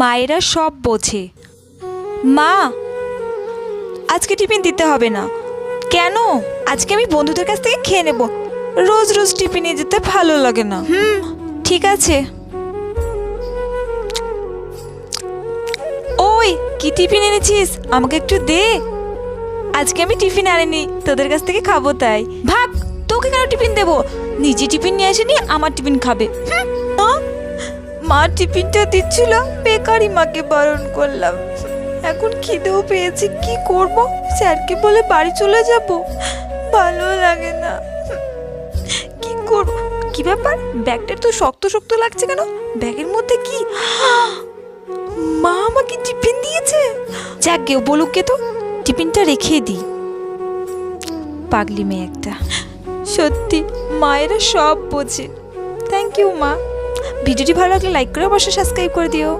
মায়েরা সব বোঝে। মা আজকে টিফিন দিতে হবে না। কেন? আজকে আমি বন্ধুদের কাছ থেকে খেয়ে নেব। রোজ রোজ টিফিনে যেতে ভালো লাগে না। ঠিক আছে। ওই কি টিফিন এনেছিস? আমাকে একটু দে। আজকে আমি টিফিন আনিনি তোদের কাছ থেকে খাব তাই। ভাগ তোকে কেন টিফিন দেবো? নিজে টিফিন নিয়ে আসেনি আমার টিফিন খাবে। হুম, মা টিফিনটা দিচ্ছিল বেকারি মাকে বারণ করলাম। এখন খিদেও পেয়েছি, কি করব? স্যারকে বলে বাড়ি চলে যাব? ভালো লাগে না। কি করব? কি ব্যাপার? ব্যাগটা তো শক্ত শক্ত লাগছে কেন? ব্যাগের মধ্যে কি? মা আমাকে টিফিন দিয়েছে। যাক বলুক কে তো, টিফিনটা রেখে দিই। পাগলি মেয়ে একটা। সত্যি, মায়েরা সব বোঝে। থ্যাংক ইউ মা। ভিডিওটি ভালো লাগলে লাইক করে অবশ্যই সাবস্ক্রাইব করে দিও।